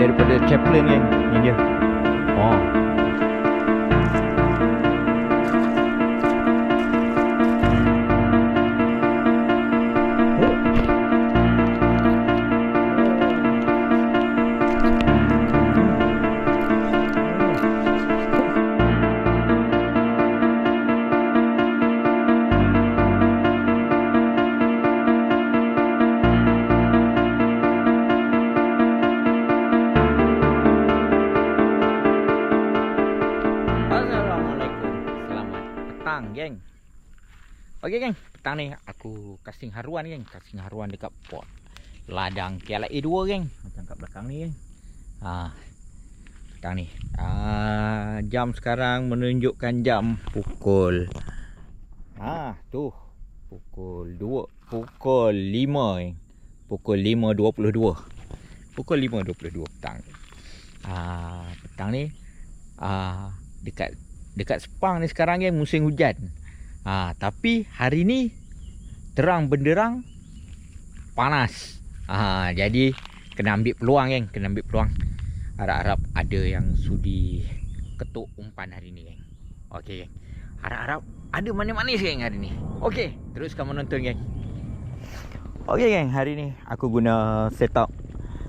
daripada Chaplin kan. Ni dia. Okey, geng. Petang ni aku casting haruan, geng. Casting haruan dekat port ladang KLA 2, geng. Macam kat belakang ni, geng. Ha. Petang ni. Ah, jam sekarang menunjukkan jam pukul Ha, tu. Pukul 2. Pukul 5, geng. Pukul 5.22. Pukul 5.22 petang. Ah, petang ni ah dekat dekat Sepang ni sekarang kan musim hujan. Ha, tapi hari ni terang benderang panas. Ha, jadi kena ambil peluang kan, kena ambil peluang. Harap-harap ada yang sudi ketuk umpan hari ni kan. Okey kan. Harap-harap ada manis-manis kan hari ni. Okey, teruskan menonton kan. Okey kan, hari ni aku guna setup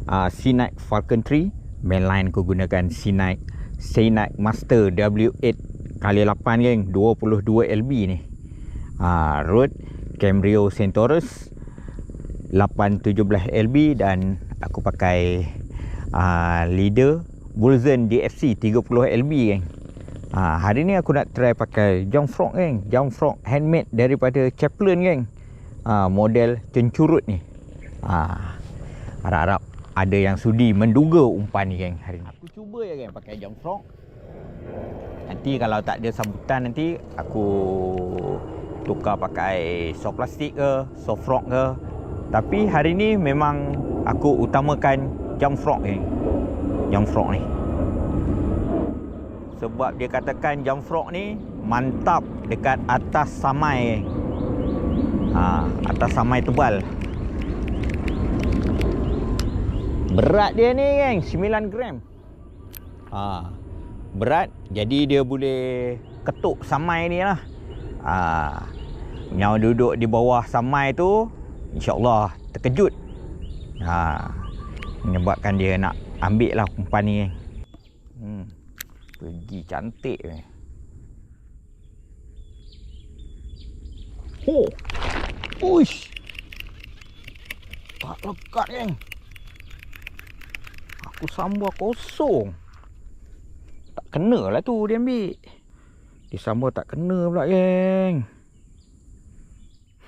uh, C-Night Falcon 3. Mainline aku gunakan C-Night C-Night Master W8 kali 8 geng 22 LB ni. Ha, Rode Camrio Centaurus 817 LB dan aku pakai uh, leader Bulzen DFC 30 LB geng. Ha, hari ni aku nak try pakai Jump Frog geng. Jump Frog handmade daripada Chaplin geng. Ha, model cencurut ni. Ha, harap-harap ada yang sudi menduga umpan ni geng hari ni. Aku cuba ya geng pakai jump frog. Nanti kalau tak ada sambutan nanti aku tukar pakai soft plastik ke, soft frog ke. Tapi hari ni memang aku utamakan jump frog geng. Jump frog ni. Sebab dia katakan jump frog ni mantap dekat atas samai. Ha, atas samai tebal. Berat dia ni geng 9 gram ha, Berat Jadi dia boleh Ketuk samai ni lah. Ha, Yang duduk di bawah samai tu InsyaAllah Terkejut. Ha, Menyebabkan dia nak Ambil lah umpan ni. Hmm, Pergi cantik ni. Oh. Uish. Tak lekat geng Aku sambal kosong. Kena lah tu dia ambil. Dia sambal tak kena pula geng.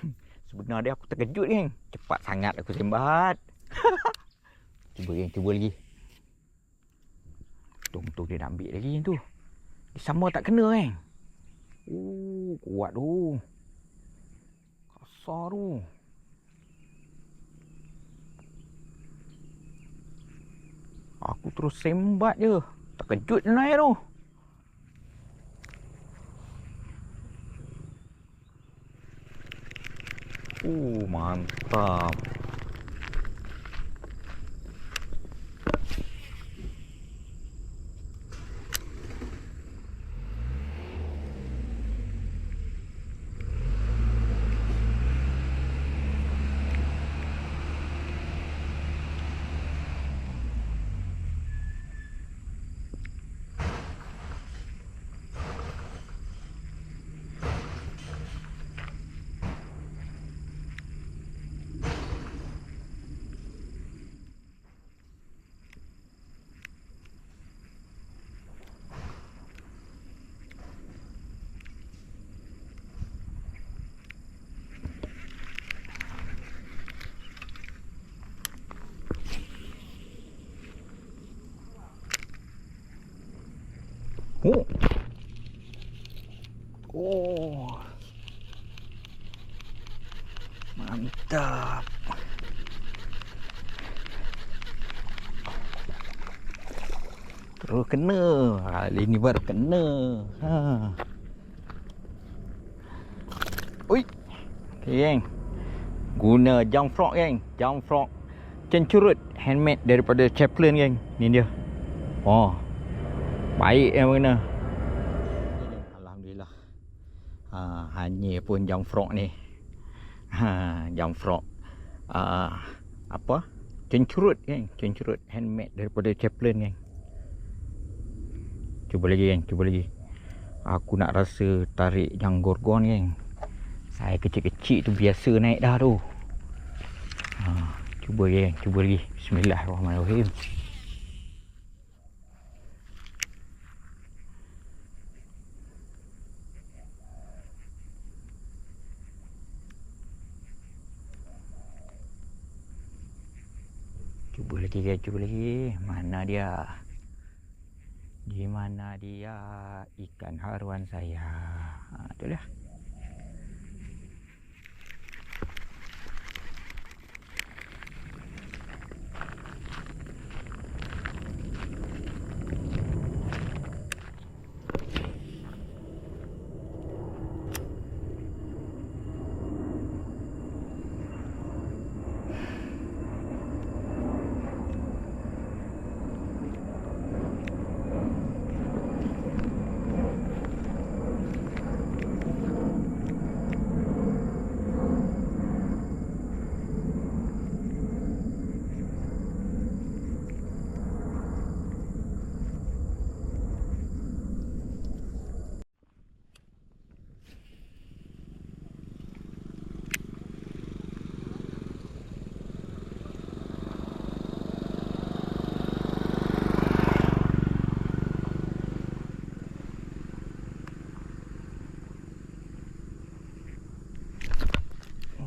Sebenarnya aku terkejut geng. Cepat sangat aku sembat. cuba geng, cuba lagi. Tung-tung dia nak ambil lagi tu. Dia sambal tak kena geng. Oh, kuat tu. Kasar tu. Aku terus sembat je. Terkejut naik tu. Uh, mantap. Oh. Kena. Kali ni baru kena. Ha. Ui. Okay, geng. Guna jump frog, geng. Jump frog. Cencurut handmade daripada Chaplin geng. Ni dia. Oh. Baik yang mana. Alhamdulillah. Ha, hanya pun jam frog ni. Ha, jam frog. Uh, apa? Cencurut geng. Cencurut handmade daripada Chaplin geng. Cuba lagi geng. Cuba lagi. Aku nak rasa tarik yang gorgon geng. Saya kecil-kecil tu biasa naik dah tu. Ha, cuba geng. Cuba lagi. Bismillahirrahmanirrahim. Cuba lagi guys, cuba lagi. Mana dia? Di mana dia ikan haruan saya? Ha, tu dia.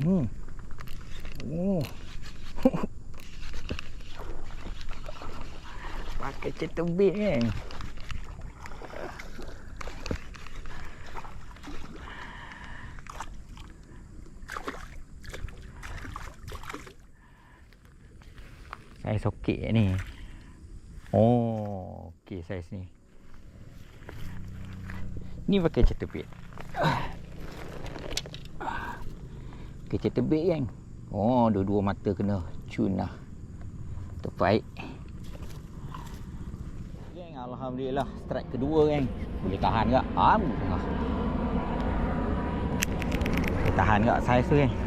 Hmm. Oh. Pakai cetebik kan. Saya sokek ni. Oh, okey saiz ni. Ni pakai. Kecil tebik kan Oh dua-dua mata kena cun lah Terbaik Alhamdulillah Strike kedua kan. Boleh tahan tak? Ah, boleh tahan. Tak saiz tu kan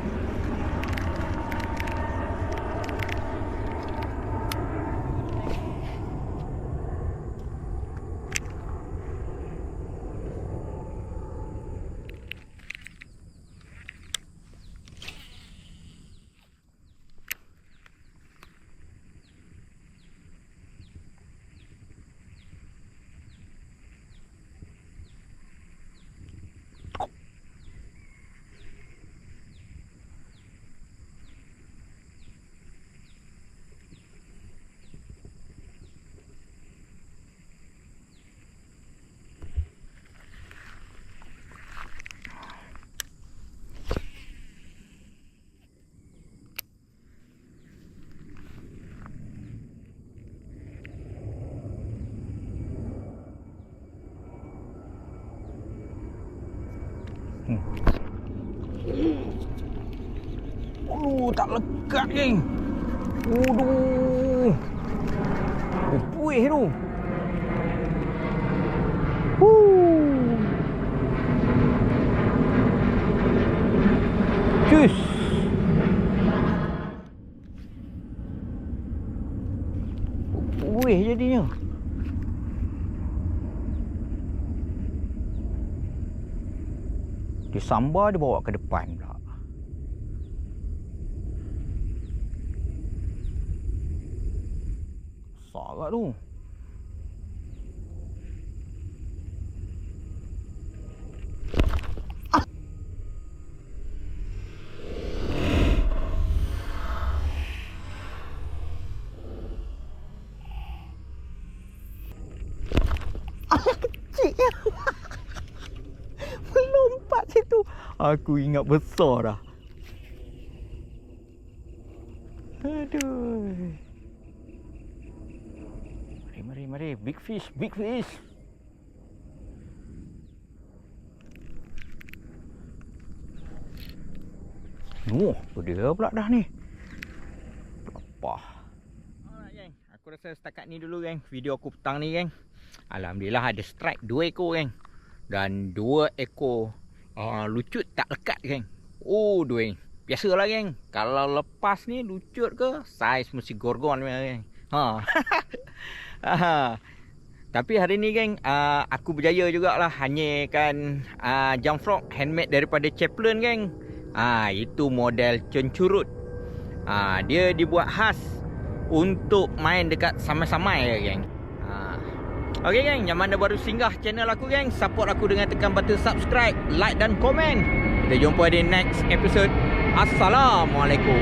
Uh, tak lekat geng. Aduh. Oh, puih tu. Huh. Cus. Puih jadinya. Dia sambar dia bawa ke depan pula. Besar kat tu. Aku ingat besar dah Aduh Mari mari mari Big fish Big fish Oh, dia pula dah ni. Pelapah. aku rasa setakat ni dulu geng video aku petang ni geng. Alhamdulillah ada strike dua ekor geng. Dan dua ekor uh, lucut tak lekat geng. Oh geng. Biasalah geng. Kalau lepas ni lucut ke saiz mesti gorgon geng. Ha. Tapi hari ni geng uh, aku berjaya jugalah hanyakan uh, jump frog handmade daripada Chaplin geng. Ah uh, itu model cencurut. Ah uh, dia dibuat khas untuk main dekat samai-samai ya geng. Ha. Okey geng, yang mana baru singgah channel aku geng, support aku dengan tekan button subscribe, like dan komen. Kita jumpa di next episode. Assalamualaikum.